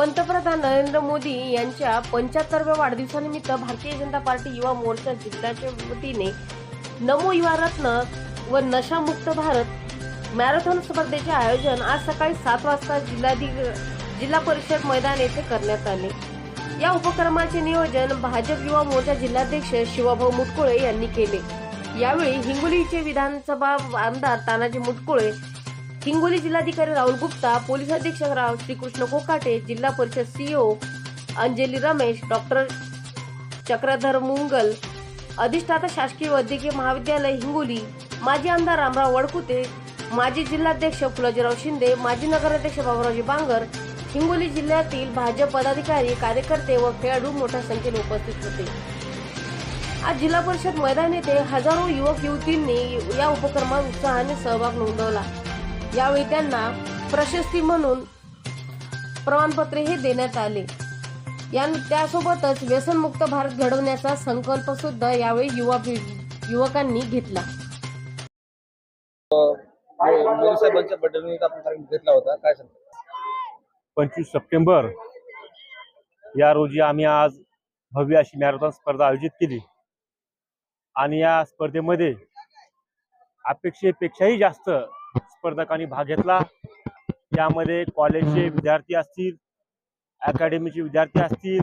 पंतप्रधान नरेंद्र मोदी यांच्या पंच्याहत्तरव्या वाढदिवसानिमित्त भारतीय जनता पार्टी युवा मोर्चा जिल्ह्याच्या वतीने नमो युवा रत्न व नशामुक्त भारत मॅरेथॉन स्पर्धेचे आयोजन आज सकाळी सात वाजता जिल्हाधिक जिल्हा परिषद मैदान येथे करण्यात आले. या उपक्रमाचे नियोजन भाजप युवा मोर्चा जिल्हाध्यक्ष शिवाभाऊ मुटकुळे यांनी केले. यावेळी हिंगोलीचे विधानसभा आमदार तानाजी मुटकुळे हिंगोली जिल्हाधिकारी राहुल गुप्ता पोलीस अधीक्षक राव श्रीकृष्ण कोकाटे जिल्हा परिषद सीईओ अंजली रमेश डॉक्टर चक्रधर मुंगल अधिष्ठाता शासकीय वैद्यकीय महाविद्यालय हिंगोली माजी आमदार रामराव वडकुते माजी जिल्हाध्यक्ष फुलाजीराव शिंदे माजी नगराध्यक्ष बाबुरावजी बांगर हिंगोली जिल्ह्यातील भाजप पदाधिकारी कार्यकर्ते व खेळाडू मोठ्या संख्येने उपस्थित होते. आज जिल्हा परिषद मैदान येथे हजारो युवक युवतींनी या उपक्रमात उत्साहाने सहभाग नोंदवला. यावेळी त्यांना प्रशस्ती म्हणून प्रमाणपत्रे हे देण्यात आले. या त्यासोबतच व्यसनमुक्त भारत घडवण्याचा संकल्प सुद्धा यावेळी युवा युवकांनी घेतला. मोदी साहेबांच्या बड्डे आपण कार्यक्रम घेतला होता. काय सांगता? पंचवीस सप्टेंबर या रोजी आम्ही आज भव्य अशी मॅरेथॉन स्पर्धा आयोजित केली. आणि या स्पर्धेमध्ये अपेक्षेपेक्षाही जास्त स्पर्धकांनी भाग घेतला. यामध्ये कॉलेजचे विद्यार्थी असतील अकॅडमीचे विद्यार्थी असतील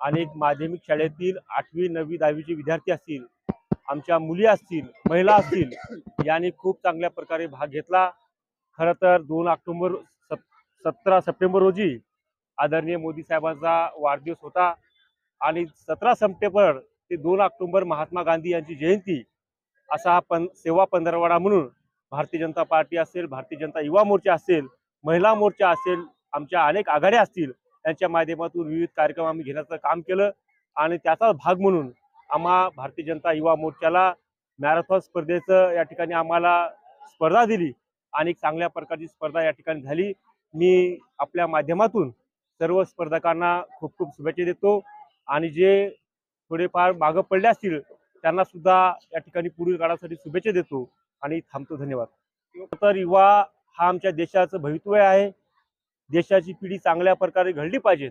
अनेक माध्यमिक शाळेतील आठवी नववी दहावीचे विद्यार्थी असतील आमच्या मुली असतील महिला असतील यांनी खूप चांगल्या प्रकारे भाग घेतला. खरं तर दोन ऑक्टोबर सतरा सप्टेंबर रोजी आदरणीय मोदी साहेबांचा वाढदिवस होता आणि सतरा सप्टेंबर ते दोन ऑक्टोंबर महात्मा गांधी यांची जयंती असा हा पं सेवा पंधरवाडा म्हणून भारतीय जनता पार्टी असेल भारतीय जनता युवा मोर्चा असेल महिला मोर्चा असेल आमच्या अनेक आघाड्या असतील यांच्या माध्यमातून विविध कार्यक्रम आम्ही घेण्याचं काम केलं आणि त्याचा भाग म्हणून आम्हा भारतीय जनता युवा मोर्चाला मॅरेथॉन स्पर्धेचं या ठिकाणी आम्हाला स्पर्धा दिली आणि चांगल्या प्रकारची स्पर्धा या ठिकाणी झाली. मी आपल्या माध्यमातून सर्व स्पर्धकांना खूप खूप शुभेच्छा देतो आणि जे थोडेफार मागं पडले असतील त्यांना सुद्धा या ठिकाणी पुढील काळासाठी शुभेच्छा देतो. आणि थांबतो धन्यवाद. तर युवा हा आमच्या देशाचं भवितव्य आहे. देशाची पिढी चांगल्या प्रकारे घडली पाहिजेत.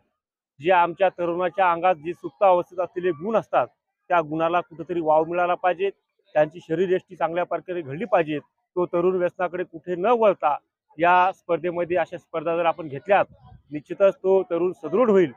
जे आमच्या तरुणाच्या अंगात जे सुप्त अवस्थेत असलेले गुण असतात त्या गुणाला कुठेतरी वाव मिळाला पाहिजे त्यांची शरीरयष्टी चांगल्या प्रकारे घडली पाहिजेत. तो तरुण व्यसनाकडे कुठे न वळता या स्पर्धेमध्ये अशा स्पर्धा जर आपण घेतल्यात निश्चितच तो तरुण सदृढ होईल.